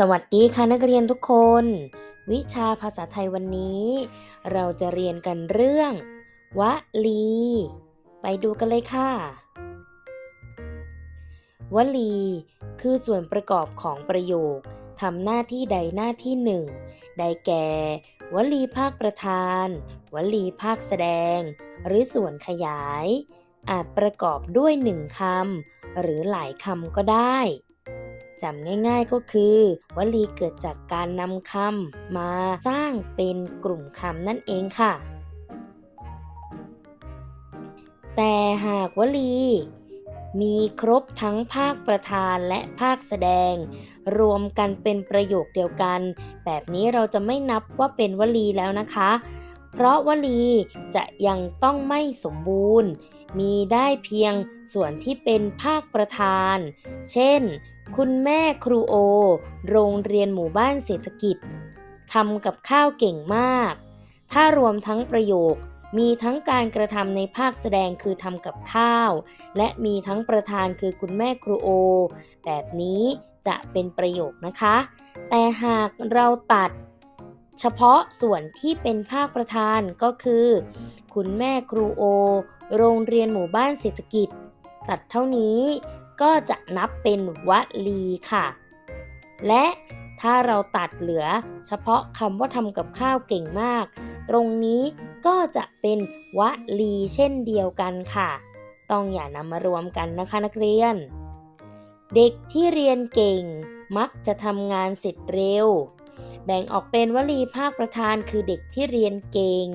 สวัสดีค่ะนักเรียนทุกคน วิชาภาษาไทยวันนี้ เราจะเรียนกันเรื่อง วลี ไปดูกันเลยค่ะ วลี คือส่วนประกอบของประโยคทำหน้าที่ใดหน้าที่หนึ่ง ได้แก่ วลีภาคประธาน วลีภาคแสดง หรือส่วนขยาย อาจประกอบด้วยหนึ่งคำหรือหลายคำก็ได้ จำง่ายๆก็คือ วลีเกิดจากการนำคำมาสร้างเป็นกลุ่มคำนั่นเองค่ะ แต่หากวลี มีครบทั้งภาคประธานและภาคแสดง รวมกันเป็นประโยคเดียวกัน แบบนี้เราจะไม่นับว่าเป็นวลีแล้วนะคะ เพราะวลีจะยังต้องไม่สมบูรณ์ มีได้เพียงส่วนที่เป็นภาคประธาน เช่น คุณแม่ครูโอ โรงเรียนหมู่บ้านเศรษฐกิจทำกับข้าวเก่งมาก ถ้ารวมทั้งประโยค มีทั้งการกระทำในภาคแสดงคือทำกับข้าว และมีทั้งประธานคือคุณแม่ครูโอ แบบนี้จะเป็นประโยคนะคะ แต่หากเราตัดเฉพาะส่วนที่เป็นภาคประธานก็คือ คุณแม่ครูโอ โรงเรียนหมู่บ้านเศรษฐกิจ ตัดเท่านี้ ก็จะนับเป็นวลีค่ะ และถ้าเราตัดเหลือเฉพาะคำว่าทำกับข้าวเก่งมาก ตรงนี้ก็จะเป็นวลีเช่นเดียวกันค่ะ ต้องอย่านำมารวมกันนะคะนักเรียน เด็กที่เรียนเก่งมักจะทำงานเสร็จเร็ว แบ่งออกเป็นวลีภาคประธานคือเด็กที่เรียนเก่ง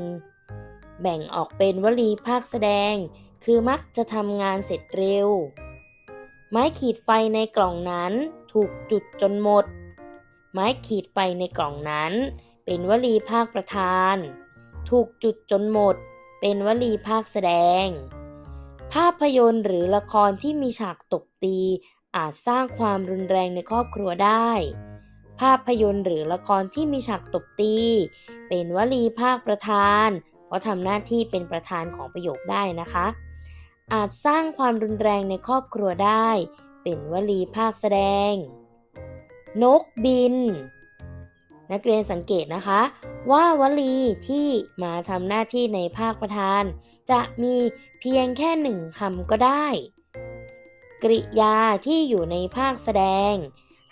แบ่งออกเป็นวลีภาคแสดง คือมักจะทำงานเสร็จเร็ว ไม้ขีดไฟในกล่องนั้น ถูกจุดจนหมด ไม้ขีดไฟในกล่องนั้น เป็นวลีภาคประธาน ถูกจุดจนหมด เป็นวลีภาคแสดง ภาพยนตร์หรือละครที่มีฉากตบตี อาจสร้างความรุนแรงในครอบครัวได้ ภาพยนตร์หรือละครที่มีฉากตบตี เป็นวลีภาคประธาน เพราะทำหน้าที่เป็นประธานของประโยคได้นะคะ อาจสร้างความรุนแรงในครอบครัวได้ เป็นวลีภาคแสดง นกบิน นักเรียนสังเกตนะคะ ว่าวลีที่มาทำหน้าที่ในภาคประธาน จะมีเพียงแค่หนึ่งคำก็ได้ กริยาที่อยู่ในภาคแสดง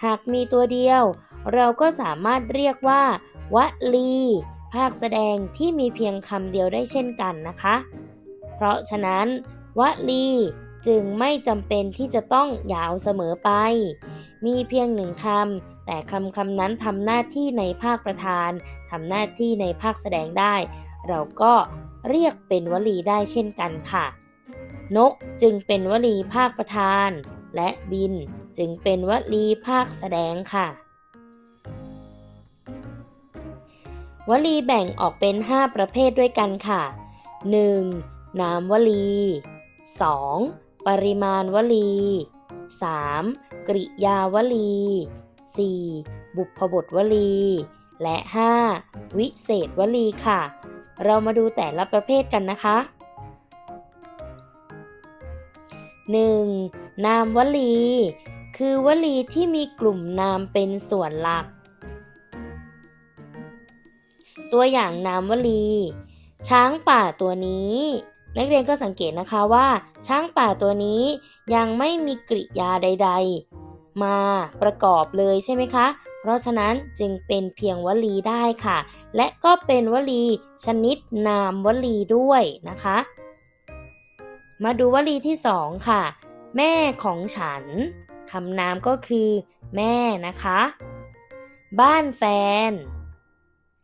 หากมีตัวเดียว เราก็สามารถเรียกว่า วลี ภาคแสดงที่มีเพียงคำเดียวได้เช่นกันนะคะ เพราะฉะนั้น วลีจึงไม่จำเป็นที่จะต้องยาวเสมอไป มีเพียงหนึ่งคำ แต่คำคำนั้นทำหน้าที่ในภาคประธานทำหน้าที่ในภาคแสดงได้ เราก็เรียกเป็นวลีได้เช่นกันค่ะ นกจึงเป็นวลีภาคประธาน และบินจึงเป็นวลีภาคแสดงค่ะ วลีแบ่งออกเป็น 5 ประเภทด้วยกันค่ะ 1. นามวลี 2. ปริมาณวลี 3. กริยาวลี 4. บุพบทวลี และ 5. วิเศษวลีค่ะ เรามาดูแต่ละประเภทกันนะคะ 1. นามวลี คือวลีที่มีกลุ่มนามเป็นส่วนหลัก ตัวอย่างนามวลี ช้างป่าตัวนี้ นักเรียนก็สังเกตนะคะว่า ช้างป่าตัวนี้ยังไม่มีกริยาใด ๆ มาประกอบเลยใช่ไหมคะ เพราะฉะนั้นจึงเป็นเพียงวลีได้ค่ะ และก็เป็นวลีชนิดนามวลีด้วยนะคะ มาดูวลีที่สองค่ะ แม่ของฉันคำนามก็คือ แม่นะคะ บ้านแฟน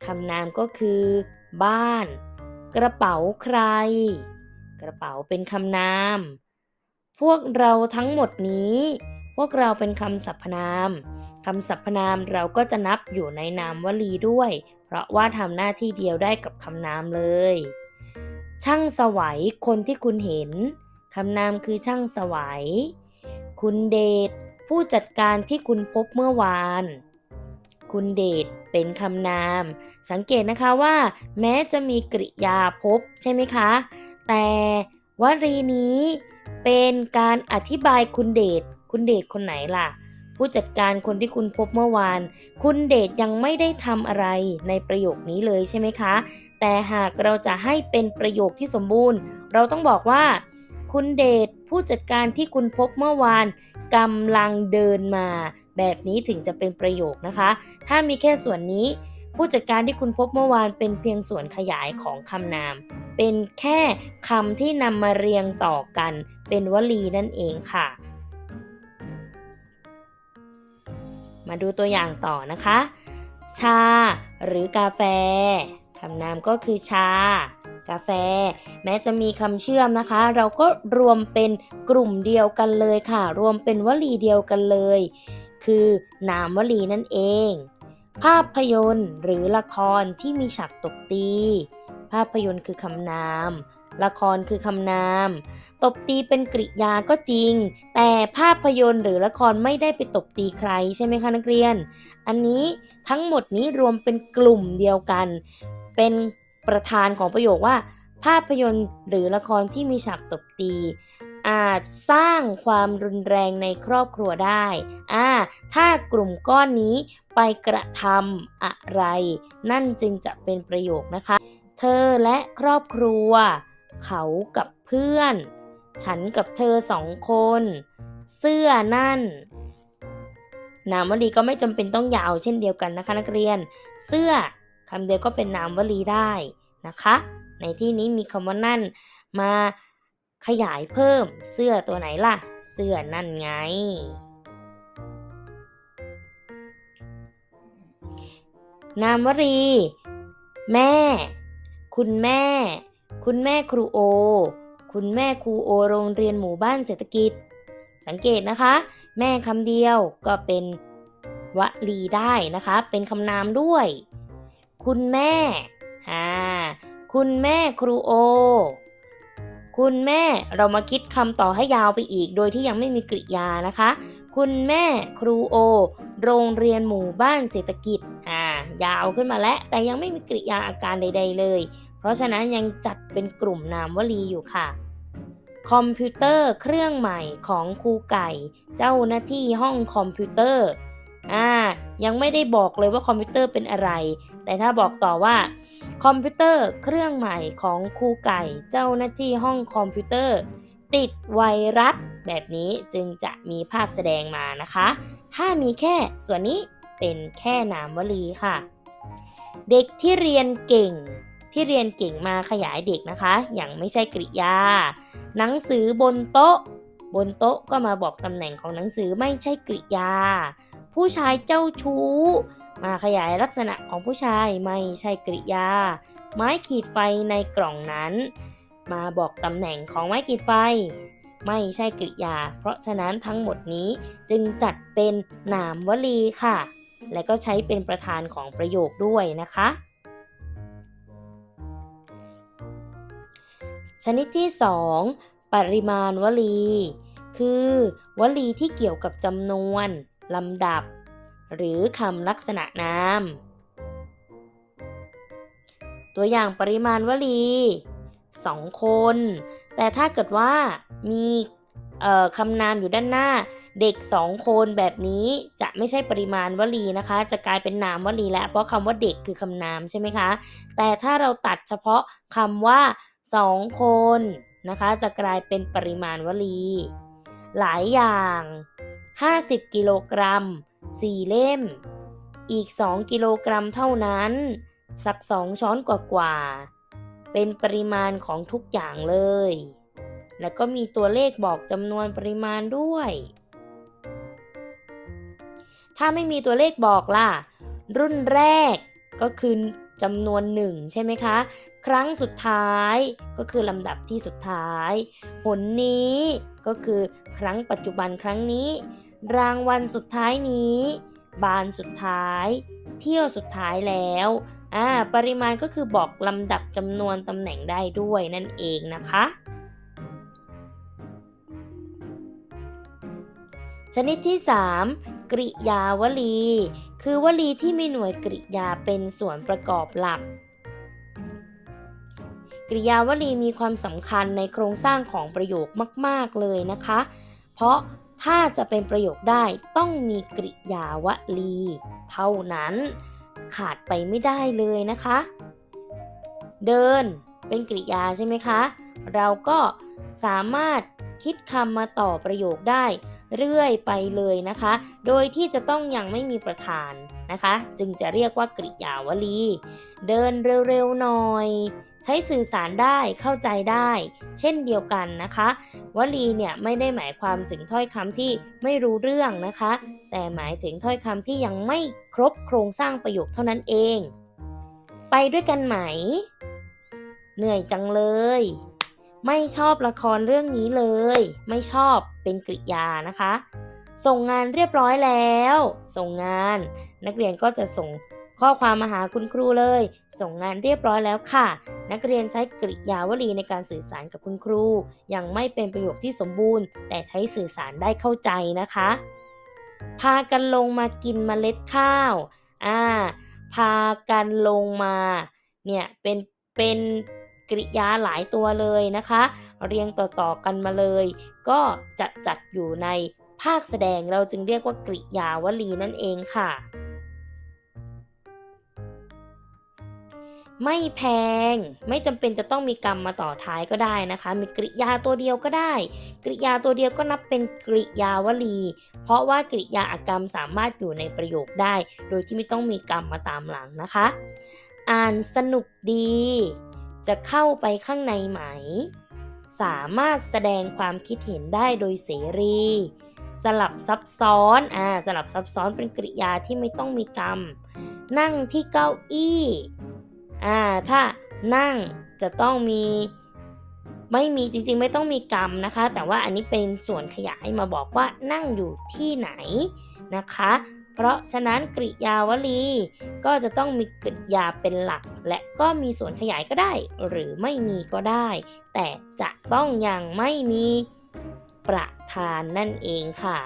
คำนามก็คือ บ้าน กระเป๋าใคร กระเป๋าเป็นคำนาม พวกเราทั้งหมดนี้ พวกเราเป็นคำสรรพนาม คำสรรพนามเราก็จะนับอยู่ในนามวลีด้วย เพราะว่าทำหน้าที่เดียวได้กับคำนามเลย ช่างสวัยคนที่คุณเห็น คำนามคือช่างสวัย คุณเดชผู้จัดการที่คุณพบเมื่อวาน คุณเดชเป็นคำนาม สังเกตนะคะว่า แม้จะมีกริยาพบใช่ไหมคะ แต่วลีนี้เป็นการอธิบายคุณเดช คุณเดชคนไหนล่ะ ผู้จัดการคนที่คุณพบเมื่อวาน คุณเดชยังไม่ได้ทำอะไรในประโยคนี้เลยใช่ไหมคะ แต่หากเราจะให้เป็นประโยคที่สมบูรณ์ เราต้องบอกว่า คุณเดชผู้จัดการที่คุณพบเมื่อวานกำลังเดินมา แบบนี้ถึงจะเป็นประโยคนะคะ ถ้ามีแค่ส่วนนี้ ผู้จัดการที่คุณพบเมื่อวานเป็นเพียงส่วนขยายของคำนาม เป็นแค่คำที่นำมาเรียงต่อกัน เป็นวลีนั่นเองค่ะ มาดูตัวอย่างต่อนะคะ ชา หรือกาแฟคำนามก็คือชา กาแฟ แม้จะมีคำเชื่อมนะคะ เราก็รวมเป็นกลุ่มเดียวกันเลยค่ะ รวมเป็นวลีเดียวกันเลย คือนามวลีนั่นเอง ภาพยนตร์หรือละครที่มีฉากตบตี ภาพยนตร์คือคำนาม ละครคือคำนาม ตบตีเป็นกริยาก็จริง แต่ภาพยนตร์หรือละครไม่ได้ไปตบตีใครใช่ไหมคะนักเรียน อันนี้ทั้งหมดนี้รวมเป็นกลุ่มเดียวกัน เป็นประธานของประโยคว่า ภาพยนตร์หรือละครที่มีฉากตบตี อาจสร้างความรุนแรงในครอบครัวได้อ่าถ้ากลุ่มก้อนนี้ไปกระทำอะไร นั่นจึงจะเป็นประโยคนะคะ เธอและครอบครัว เขากับเพื่อน ฉันกับเธอสองคน เสื้อนั่นนามวลีก็ไม่จำเป็นต้องยาวเช่นเดียวกันนะคะนักเรียน เสื้อคำเดียวก็เป็นนามวลีได้นะคะ ในที่นี้มีคำว่านั่นมา ขยายเพิ่มเสื้อตัวไหนล่ะ เสื้อนั่นไง นามวลีแม่ คุณแม่ คุณแม่ครูโอ คุณแม่ครูโอโรงเรียนหมู่บ้านเศรษฐกิจ สังเกตนะคะ แม่คำเดียวก็เป็นวลีได้นะคะ เป็นคำนามด้วย คุณแม่อ่าคุณแม่ครูโอ คุณแม่เรามาคิดคำต่อให้ยาวไปอีก โดยที่ยังไม่มีกริยานะคะ คุณแม่ครูโอ โรงเรียนหมู่บ้านเศรษฐกิจอ่ายาวขึ้นมาแล้วแต่ยังไม่มีกริยาอาการใด ๆ เลย เพราะฉะนั้นยังจัดเป็นกลุ่มนามวลีอยู่ค่ะ คอมพิวเตอร์เครื่องใหม่ของครูไก่ เจ้าหน้าที่ห้องคอมพิวเตอร์ อ่า ยังไม่ได้บอกเลยว่าคอมพิวเตอร์เป็นอะไร แต่ถ้าบอกต่อว่าคอมพิวเตอร์เครื่องใหม่ของครูไก่เจ้าหน้าที่ห้องคอมพิวเตอร์ ติดไวรัส แบบนี้จึงจะมีภาพแสดงมานะคะ ถ้ามีแค่ส่วนนี้เป็นแค่นามวลีค่ะ เด็กที่เรียนเก่งที่เรียนเก่งมาขยายเด็กนะคะ อย่างไม่ใช่กริยา หนังสือบนโต๊ะ บนโต๊ะก็มาบอกตำแหน่งของหนังสือไม่ใช่กริยา ผู้ชายเจ้าชู้ มาขยายลักษณะของผู้ชายไม่ใช่กริยา ไม้ขีดไฟในกล่องนั้น มาบอกตำแหน่งของไม้ขีดไฟ ไม่ใช่กริยา เพราะฉะนั้นทั้งหมดนี้จึงจัดเป็นนามวลีค่ะ และก็ใช้เป็นประธานของประโยคด้วยนะคะ ชนิดที่ 2 ปริมาณวลี คือ วลีที่เกี่ยวกับจำนวน ลำดับ หรือคำลักษณะนาม ตัวอย่างปริมาณวลีสองคน แต่ถ้าเกิดว่ามีคำนามอยู่ด้านหน้า เด็กสองคนแบบนี้จะไม่ใช่ปริมาณวลีนะคะ จะกลายเป็นนามวลีแล้ว เพราะคำว่าเด็กคือคำนามใช่ไหมคะ แต่ถ้าเราตัดเฉพาะคำว่าสองคนนะคะ จะกลายเป็นปริมาณวลี หลายอย่าง 50 กิโลกรัม 4 เล่ม อีก 2 กิโลกรัมเท่านั้น สัก2ช้อนกว่าๆ เป็นปริมาณของทุกอย่างเลย แล้วก็มีตัวเลขบอกจำนวนปริมาณด้วย ถ้าไม่มีตัวเลขบอกล่ะ รุ่นแรกก็คือจำนวนหนึ่งใช่ไหมคะ ครั้งสุดท้ายก็คือลำดับที่สุดท้าย ผลนี้ก็คือครั้งปัจจุบันครั้งนี้ รางวัลสุดท้ายนี้ บานสุดท้าย เที่ยวสุดท้ายแล้วอ่าปริมาณก็คือบอกลำดับจำนวนตำแหน่งได้ด้วยนั่นเองนะคะ ชนิดที่ 3 กริยาวลี คือวลีที่มีหน่วยกริยาเป็นส่วนประกอบหลักกริยาวลีมีความสำคัญในโครงสร้างของประโยคมาก ๆ เลยนะคะ เพราะ ถ้าจะเป็นประโยคได้ต้องมีกริยาวลี เท่านั้นขาดไปไม่ได้เลยนะคะ เดินเป็นกริยาใช่ไหมคะ เราก็สามารถคิดคำมาต่อประโยคได้เรื่อยไปเลยนะคะ โดยที่จะต้องยังไม่มีประธานนะคะ จึงจะเรียกว่ากริยาวลี เดินเร็วๆหน่อย ใช้สื่อสารได้เข้าใจได้ เช่นเดียวกันนะคะ วลีเนี่ยไม่ได้หมายความถึงถ้อยคำที่ไม่รู้เรื่องนะคะ แต่หมายถึงถ้อยคำที่ยังไม่ครบโครงสร้างประโยคเท่านั้นเอง ไปด้วยกันไหม เหนื่อยจังเลย ไม่ชอบละครเรื่องนี้เลย ไม่ชอบเป็นกริยานะคะ ส่งงานเรียบร้อยแล้ว ส่งงาน นักเรียนก็จะส่ง ข้อความมาหาคุณครูเลย ส่งงานเรียบร้อยแล้วค่ะ นักเรียนใช้กริยาวลีในการสื่อสารกับคุณครู ยังไม่เป็นประโยคที่สมบูรณ์ แต่ใช้สื่อสารได้เข้าใจนะคะ พากันลงมากินเมล็ดข้าวอ่าพากันลงมาเนี่ยเป็นเป็นกริยาหลายตัวเลยนะคะ เรียงต่อๆกันมาเลย ก็จะจัดอยู่ในภาคแสดงเราจึงเรียกว่ากริยาวลีนั่นเองค่ะ ไม่แพง ไม่จำเป็นจะต้องมีกรรมมาต่อท้ายก็ได้นะคะ มีกริยาตัวเดียวก็ได้ กริยาตัวเดียวก็นับเป็นกริยาวลี เพราะว่ากริยาอากรรมสามารถอยู่ในประโยคได้ โดยที่ไม่ต้องมีกรรมมาตามหลังนะคะ อ่านสนุกดี จะเข้าไปข้างในไหม สามารถแสดงความคิดเห็นได้โดยเสรี สลับซับซ้อน อ่า สลับซับซ้อนเป็นกริยาที่ไม่ต้องมีกรรม นั่งที่เก้าอี้ อ่าถ้านั่งจะต้องมีไม่มีจริงๆไม่ต้องมีกรรมนะคะ แต่ว่าอันนี้เป็นส่วนขยายมาบอกว่านั่งอยู่ที่ไหนนะคะ เพราะฉะนั้นกริยาวลี ก็จะต้องมีกริยาเป็นหลัก และก็มีส่วนขยายก็ได้ หรือไม่มีก็ได้ แต่จะต้องยังไม่มีประธานนั่นเองค่ะ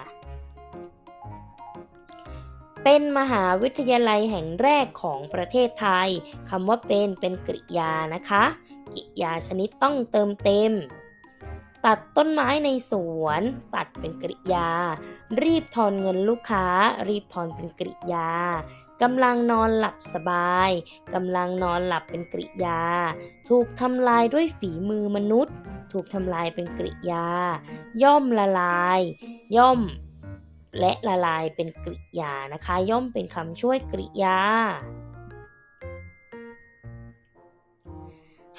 เป็นมหาวิทยาลัยแห่งแรกของประเทศไทยคำว่าเป็นเป็นกริยานะคะ กริยาชนิดต้องเติมเต็ม ตัดต้นไม้ในสวน ตัดเป็นกริยา รีบทอนเงินลูกค้า รีบทอนเป็นกริยากำลังนอนหลับสบายกำลังนอนหลับเป็นกริยา ถูกทำลายด้วยฝีมือมนุษย์ ถูกทำลายเป็นกริยา ย่อมละลาย ย่อม และละลายเป็นกริยานะคะ ย่อมเป็นคำช่วยกริยา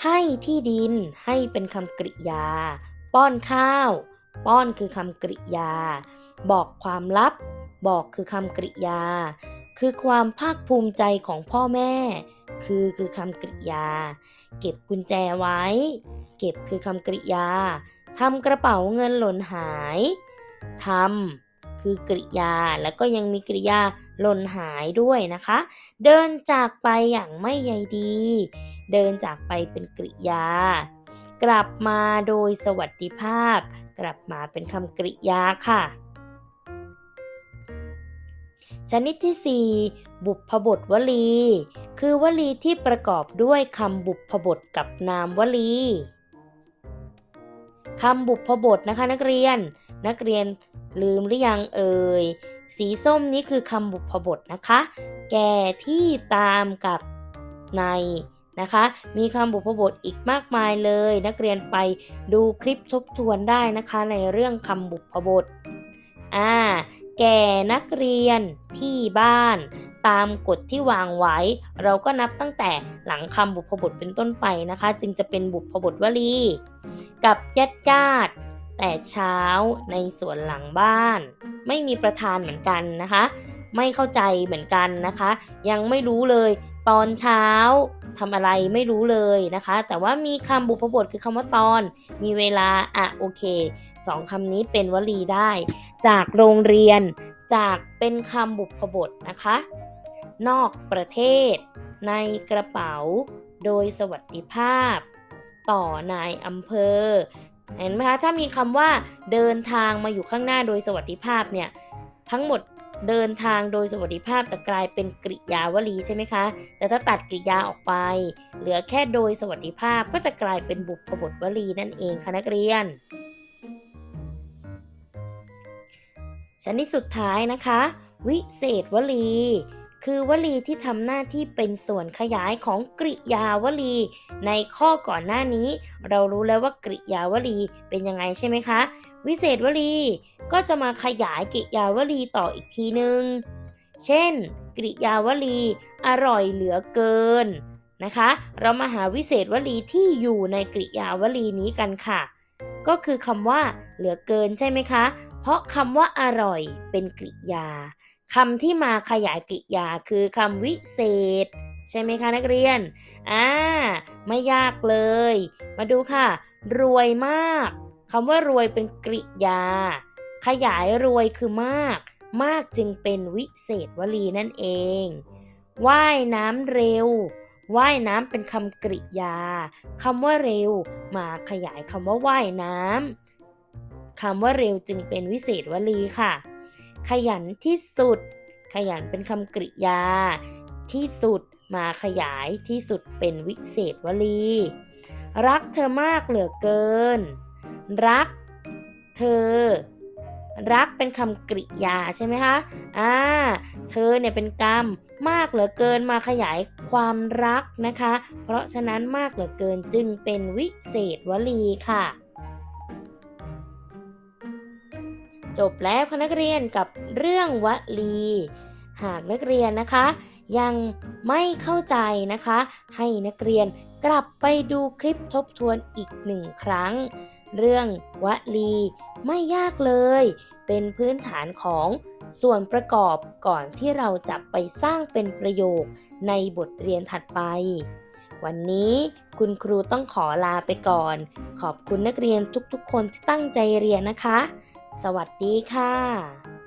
ให้ที่ดินให้เป็นคำกริยา ป้อนข้าว ป้อนคือคำกริยา บอกความลับ บอกคือคำกริยา คือความภาคภูมิใจของพ่อแม่ คือคือคำกริยา เก็บกุญแจไว้ เก็บคือคำกริยาทำกระเป๋าเงินหล่นหายทำ คือกริยา แล้วก็ยังมีกริยาหล่นหายด้วยนะคะ เดินจากไปอย่างไม่ใยดี เดินจากไปเป็นกริยา กลับมาโดยสวัสดิภาพ กลับมาเป็นคำกริยาค่ะชนิดที่ 4 บุพบทวลี คือวลีที่ประกอบด้วยคำบุพบทกับนามวลีคำบุพบทนะคะนักเรียน นักเรียนลืมหรือยังเอ่ย สีส้มนี้คือคำบุพบทนะคะ แก่ที่ตามกับในนะคะ มีคำบุพบทอีกมากมายเลย นักเรียนไปดูคลิปทบทวนได้นะคะในเรื่องคำบุพบท อ่า แก่นักเรียนที่บ้าน ตามกฎที่วางไว้ เราก็นับตั้งแต่หลังคำบุพบทเป็นต้นไปนะคะ จึงจะเป็นบุพบทวลี กับญาติญาติ แต่เช้าในสวนหลังบ้าน ไม่มีประธานเหมือนกันนะคะ ไม่เข้าใจเหมือนกันนะคะ ยังไม่รู้เลยตอนเช้าทำอะไรไม่รู้เลยนะคะ แต่ว่ามีคำบุพบทคือคำว่าตอน มีเวลาอะโอเคสองคำนี้เป็นวลีได้ จากโรงเรียน จากเป็นคำบุพบทนะคะ นอกประเทศ ในกระเป๋า โดยสวัสดิภาพ ต่อนายอำเภอ เห็นไหมคะถ้ามีคำว่าเดินทางมาอยู่ข้างหน้าโดยสวัสดิภาพเนี่ยทั้งหมดเดินทางโดยสวัสดิภาพจะกลายเป็นกริยาวลีใช่ไหมคะ แต่ถ้าตัดกริยาออกไป เหลือแค่โดยสวัสดิภาพก็จะกลายเป็นบุพบทวลีนั่นเองค่ะนักเรียน ชนิดสุดท้ายนะคะ วิเศษวลี คือวลีที่ทำหน้าที่เป็นส่วนขยายของกริยาวลี ในข้อก่อนหน้านี้ เรารู้แล้วว่ากริยาวลีเป็นยังไงใช่ไหมคะ วิเศษวลีก็จะมาขยายกริยาวลีต่ออีกทีหนึ่งเช่น กริยาวลี อร่อยเหลือเกินนะคะ เรามาหาวิเศษวลีที่อยู่ในกริยาวลีนี้กันค่ะ ก็คือคำว่า เหลือเกินใช่ไหมคะ เพราะคำว่าอร่อยเป็นกริยา คำที่มาขยายกริยาคือคำวิเศษ ใช่ไหมคะนักเรียน อ่า ไม่ยากเลย มาดูค่ะ รวยมากคำว่ารวยเป็นกริยา ขยายรวยคือมาก มากจึงเป็นวิเศษวลีนั่นเอง ว่ายน้ำเร็ว ว่ายน้ำเป็นคำกริยาคำว่าเร็ว มาขยายคำว่าว่ายน้ำคำว่าเร็วจึงเป็นวิเศษวลีค่ะ ขยันที่สุด ขยันเป็นคำกริยา ที่สุดมาขยายที่สุดเป็นวิเศษวลี รักเธอมากเหลือเกิน รักเธอ รักเป็นคำกริยาใช่ไหมคะอ่าเธอเนี่ยเป็นกรรมมากเหลือเกินมาขยายความรักนะคะ เพราะฉะนั้นมากเหลือเกินจึงเป็นวิเศษวลีค่ะ จบแล้วค่ะนักเรียนกับเรื่องวลี หากนักเรียนนะคะ ยังไม่เข้าใจนะคะ ให้นักเรียนกลับไปดูคลิปทบทวนอีกหนึ่งครั้ง เรื่องวลีไม่ยากเลย เป็นพื้นฐานของส่วนประกอบก่อนที่เราจะไปสร้างเป็นประโยคในบทเรียนถัดไป วันนี้คุณครูต้องขอลาไปก่อน ขอบคุณนักเรียนทุกๆ คนที่ตั้งใจเรียนนะคะ สวัสดีค่ะ